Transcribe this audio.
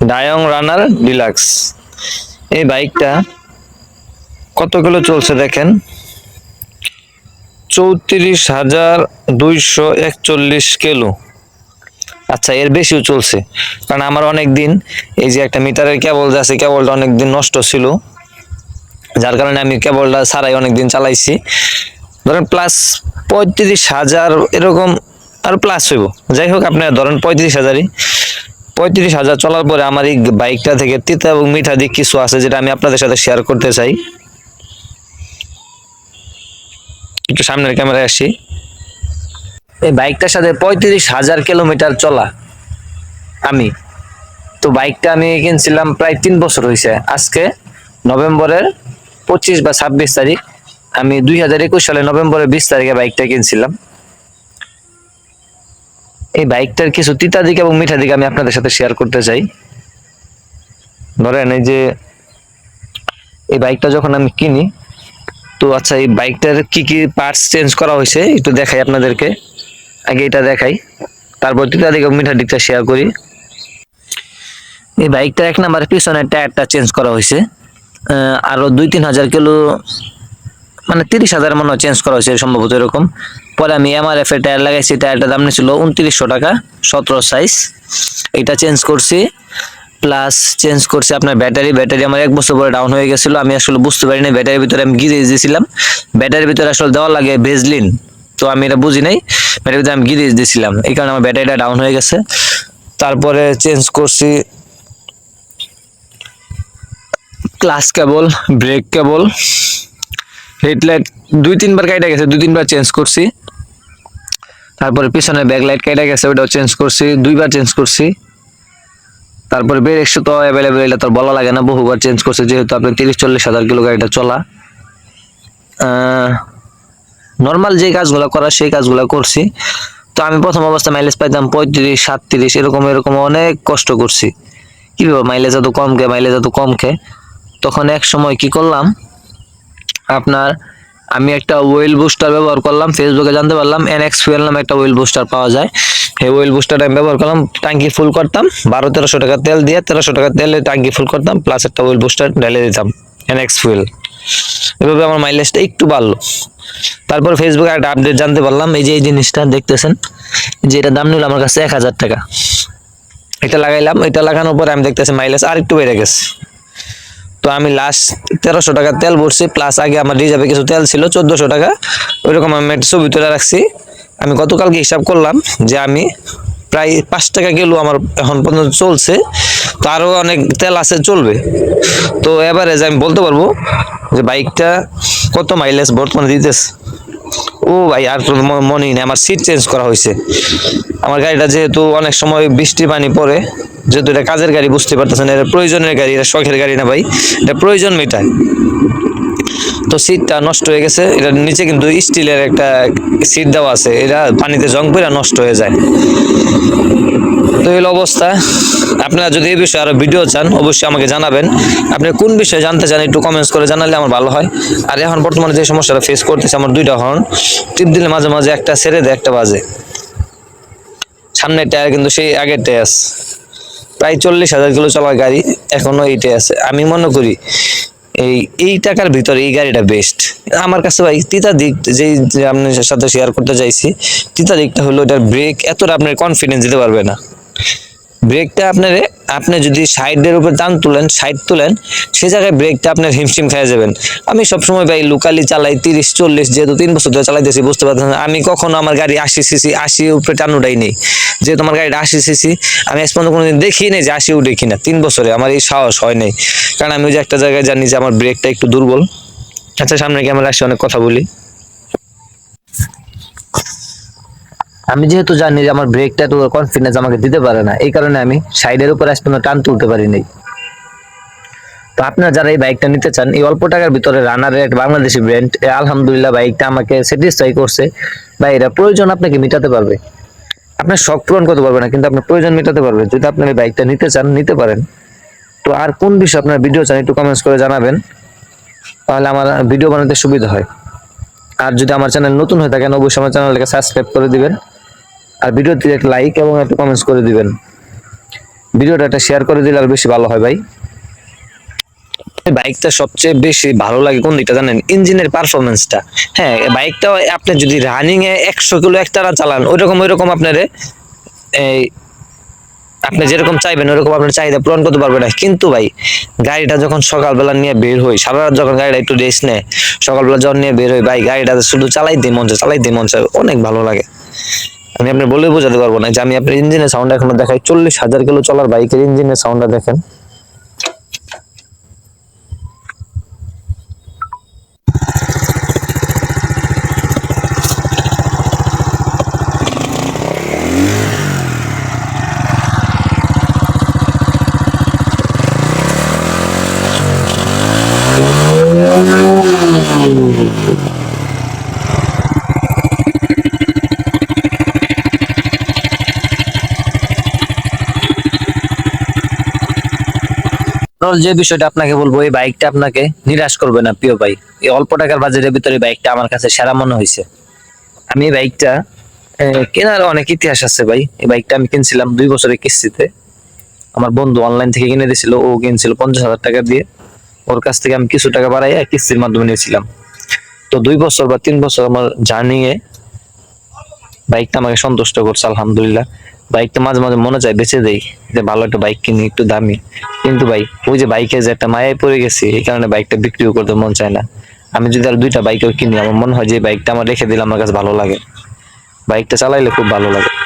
ডায়ং রানার deluxe এই বাইকটা কত কিলো চলছে দেখেন? চৌত্রিশ হাজার দুইশো একচল্লিশ কিলো। আচ্ছা এর বেশিও চলছে। কারণ আমার অনেক দিন এই যে একটা মিটারের কেবল যে আছে, কেবলটা অনেক দিন নষ্ট ছিল। যার কারণে আমি কেবলটা ছাড়াই অনেক দিন চালাইছি। ধরেন প্লাস পঁয়ত্রিশ হাজার এরকম, আর প্লাস হইব। যাই হোক, আপনার ধরেন পঁয়ত্রিশ হাজারই। পঁয়ত্রিশ হাজার চলার পরে আমার এই বাইকটা থেকে তিতা এবং মিঠা দিক কিছু আছে যেটা আমি আপনাদের সাথে শেয়ার করতে চাই। একটু সামনের ক্যামেরায় আসি। এই বাইকটার সাথে পঁয়ত্রিশ হাজার কিলোমিটার চলা আমি। তো বাইকটা আমি কিনছিলাম প্রায় তিন বছর হয়েছে আজকে নভেম্বরের পঁচিশ বা ছাব্বিশ তারিখ আমি দুই হাজার একুশ সালে নভেম্বরের বিশ তারিখে বাইকটা কিনছিলাম। এই বাইকটার কিছু তিতা দিক এবং মিঠা দিক আমি আপনাদের সাথে শেয়ার করতে চাই। ধরেন এই যে, এই বাইকটা যখন আমি কিনি, তো আচ্ছা এই বাইকটার কি কি পার্টস চেঞ্জ করা হয়েছে? একটু দেখাই আপনাদেরকে। আগে এটা দেখাই। তারপর তিতা দিক এবং মিঠা দিকটা শেয়ার করি। এই বাইকটা এক নাম্বার পিছনের টায়ারটা চেঞ্জ করা হয়েছে। আরও দুই তিন হাজার কিলো মানে তিরিশ হাজার মনে চেঞ্জ করা হয়েছে, সম্ভবত এরকম। পরে আমি এমআরএফ এর টায়ার লাগাইছি টায়ারটার দাম নিয়েছিল উনত্রিশশো টাকা, সতেরো সাইজ এটা চেঞ্জ করছি প্লাস চেঞ্জ করছি আপনার ব্যাটারি ব্যাটারি আমার এক বছর পরে ডাউন হয়ে গেছিল, আমি আসলে বুঝতে পারিনি ব্যাটারির ভিতরে আমি গিরিজ দিয়েছিলাম। ব্যাটারির ভিতরে আসলে দেওয়া লাগে ভেজলিন তো আমি এটা বুঝি নাই ব্যাটারির ভিতরে আমি গিরিজ দিয়েছিলাম। এই কারণে আমার ব্যাটারিটা ডাউন হয়ে গেছে। তারপরে চেঞ্জ করছি clutch cable brake cable headlight দুই তিনবার কাইটা গেছে, দুই তিনবার চেঞ্জ করছি। তারপরে পিছনে ব্যাক লাইট কাইটা গেছে ওটাও চেঞ্জ করছি, দুইবার চেঞ্জ করছি। তারপরে ব্রেক শু তো অ্যাভেলেবেল এটা তো বলা লাগে না, বহুবার চেঞ্জ করছে, যেহেতু আপনি তিরিশ, চল্লিশ হাজার কিলো গাড়িটা চলা। নর্মাল যে কাজগুলো করা, সেই কাজগুলো করছি। তো আমি প্রথম অবস্থা মাইলেজ পাইতাম পঁয়ত্রিশ, সাতত্রিশ, এরকম এরকম অনেক কষ্ট করছি। কি ব্যাপার মাইলেজ এত কম খেয়ে মাইলেজ এত কম খেয়ে তখন এক সময় কি করলাম, আপনার আমি একটা ওয়েল বুস্টার ব্যবহার করলাম ফেসবুকে জানতে পারলাম এনএক্স ফুয়েল নামে একটা ওয়েল বুস্টার পাওয়া যায়। সেই ওয়েল বুস্টারটা আমি ব্যবহার করলাম ট্যাঙ্কি ফুল করতাম, বারো তেরোশো টাকা তেল দিয়ে তেরোশো টাকা তেলে ট্যাঙ্কি ফুল করতাম প্লাস একটা ওয়েল বুস্টার ঢেলে দিতাম এনএক্স ফুয়েল এভাবে আমার মাইলেজটা একটু বাড়লো। তারপর ফেসবুকে একটা আপডেট জানতে পারলাম, এই যে এই জিনিসটা দেখতেছেন, যে এটা দাম নিল আমার কাছে এক হাজার টাকা। এটা লাগাইলাম, এটা লাগানোর পরে আমি দেখতেছি মাইলেজ আর একটু বেড়ে গেছে। তো আমি লাস্ট তেরোশো টাকা তেল ভরছি প্লাস আগে আমার রিজার্ভে কিছু তেল ছিল, চোদ্দোশো টাকা। ওইরকম আমি ছবি তুলে রাখছি। আমি গতকালকে হিসাব করলাম যে আমি প্রায় পাঁচ টাকা কিলো আমার এখন পর্যন্ত চলছে, তো আরও অনেক তেল আছে, চলবে। তো এভারেজ আমি বলতে পারব যে বাইকটা কত মাইলেজ বর্তমানে দিতেছে? ও ভাই, আর তো মনেই নেই, আমার সিট চেঞ্জ করা হয়েছে। আমার গাড়িটা যেহেতু অনেক সময় বৃষ্টি পানি পড়ে, যেহেতু এটা কাজের গাড়ি, বুঝতে পারতেছেন, এটা প্রয়োজনের গাড়ি, এটা শখের গাড়ি না ভাই, এটা প্রয়োজন মেটায়। তো সিটটা নষ্ট হয়ে গেছে এটার নিচে কিন্তু স্টিলের একটা সিট দেওয়া আছে, এটা পানিতে জং পড়ে নষ্ট হয়ে যায়। তো এই অবস্থা। আপনারা যদি এই বিষয়ে আরও ভিডিও চান, অবশ্যই আমাকে জানাবেন। আপনি কোন বিষয়ে জানতে চান একটু কমেন্টস করে জানালে আমার ভালো হয়। আর এখন বর্তমানে যে সমস্যাটা ফেস করতেছে আমার দুইটা হর্ন টিপ দিলে মাঝে মাঝে একটা ছেড়ে দেয়, একটা বাজে। সামনের টায়ার কিন্তু সেই আগের টায়ার প্রায় চল্লিশ হাজার কিলো চলার গাড়ি এখনও এইটাই আছে আমি মনে করি এই এই টাকার ভিতরে এই গাড়িটা বেস্ট আমার কাছে ভাই, তিতা দিক, যেই আপনার সাথে শেয়ার করতে চাইছি, তিতা দিকটা হলো এটার ব্রেক এতটা আপনার কনফিডেন্স দিতে পারবে না। ব্রেকটা আপনার, আপনি যদি সাইডের উপর টান তুলেন সাইড তুলেন, সে জায়গায় ব্রেকটা আপনার হিমশিম খেয়ে যাবেন। আমি সবসময় ভাই লোকালি চালাই, তিরিশ, চল্লিশ, যেহেতু তিন বছর ধরে চালাইতেছি, বুঝতে পারছেন আমি কখনো আমার গাড়ি আশি সিসি আশি উপরে টান উঠাই নেই যেহেতু আমার গাড়িটা আশি সিসি, আমি আজ পর্যন্ত কোনোদিন দেখি নেই যে আশি উঠে কিনা তিন বছরে আমার এই সাহস হয় নাই। কারণ আমি ওই যে একটা জায়গায় জানি যে আমার ব্রেকটা একটু দুর্বল। আচ্ছা সামনে ক্যামেরা আসে অনেক কথা বলি। আমি যেহেতু জানি যে আমার ব্রেকটা এত কনফিডেন্স আমাকে দিতে পারে না, এই কারণে আমি সাইডের উপর আজ পর্যন্ত টান তুলতে পারি নাই। তো আপনারা যারা এই বাইকটা নিতে চান, এই অল্প টাকার ভিতরে রানার একটা বাংলাদেশি ব্র্যান্ড আলহামদুলিল্লাহ বাইকটা আমাকে স্যাটিসফাই করছে। বা এরা প্রয়োজন আপনাকে মেটাতে পারবে। আপনার শখ পূরণ করতে পারবে না, কিন্তু আপনার প্রয়োজন মেটাতে পারবে। যদি আপনার এই বাইকটা নিতে চান, নিতে পারেন, তো আর কোন বিষয়ে আপনার ভিডিও চান, একটু কমেন্টস করে জানাবেন, তাহলে আমার ভিডিও বানাতে সুবিধা হয়। আর যদি আমার চ্যানেল নতুন হয়ে থাকেন, অবশ্যই আমার চ্যানেলটাকে সাবস্ক্রাইব করে দিবেন, আর ভিডিওতে একটা লাইক এবং একটা কমেন্টস করে দিবেন। ভিডিওটা একটা শেয়ার করে দিলে আর বেশি ভালো হয় ভাই। বাইকটা সবচেয়ে বেশি ভালো লাগে কোন দিকটা জানেন? ইঞ্জিনের পারফরমেন্সটা হ্যাঁ বাইকটা আপনি যদি রানিং এ একশো কিলো একটানা চালান, ওইরকম ওইরকম আপনার এই আপনি যেরকম চাইবেন ওরকম আপনার চাহিদা পূরণ করতে পারবে না। কিন্তু ভাই, গাড়িটা যখন সকালবেলা নিয়ে বের হই, সারা রাত যখন গাড়িটা একটু রেস্ট নেয়, সকালবেলা যখন নিয়ে বের হই, ভাই, গাড়িটা শুধু চালাই দিয়ে মন চায় চালাই দিয়ে মন চায়, অনেক ভালো লাগে। আমি আপনার বলে বোঝাতে পারব না যে আমি আপনার ইঞ্জিনের সাউন্ড এখনও দেখাই, চল্লিশ হাজার কিলো চলার বাইকের ইঞ্জিনের সাউন্ডটা দেখেন। যে বিষয়টা আপনাকে বলব, এই বাইকটা আপনাকে নিরাশ করবে না, প্রিয় ভাই। এই অল্প টাকার বাজেটের ভিতরে বাইকটা আমার কাছে সেরা মনে হয়েছে। আমি এই বাইকটা কেনার অনেক ইতিহাস আছে ভাই। এই বাইকটা আমি কিনছিলাম দুই বছরের কিস্তিতে। আমার বন্ধু অনলাইন থেকে কিনে দিয়েছিল, ও কিনছিল পঞ্চাশ হাজার টাকা দিয়ে। ওর কাছ থেকে আমি কিছু টাকা বাড়াইয়া কিস্তির মাধ্যমে নিয়েছিলাম। তো দুই বছর বা তিন বছর আমার জার্নি এ বাইকটা আমাকে সন্তুষ্ট করছে, আলহামদুলিল্লাহ। বাইকটা মাঝে মাঝে মনে চায় বেঁচে দেই। যে ভালো একটা বাইক কিনি, একটু দামি। কিন্তু ভাই, ওই যে বাইকে যে একটা মায়ায় পড়ে গেছি, এই কারণে বাইকটা বিক্রিও করতে মন চায় না। আমি যদি আর দুইটা বাইকও কিনি, আমার মনে হয় যে বাইকটা আমার রেখে দিলে আমার কাছে ভালো লাগে। বাইকটা চালাইলে খুব ভালো লাগে।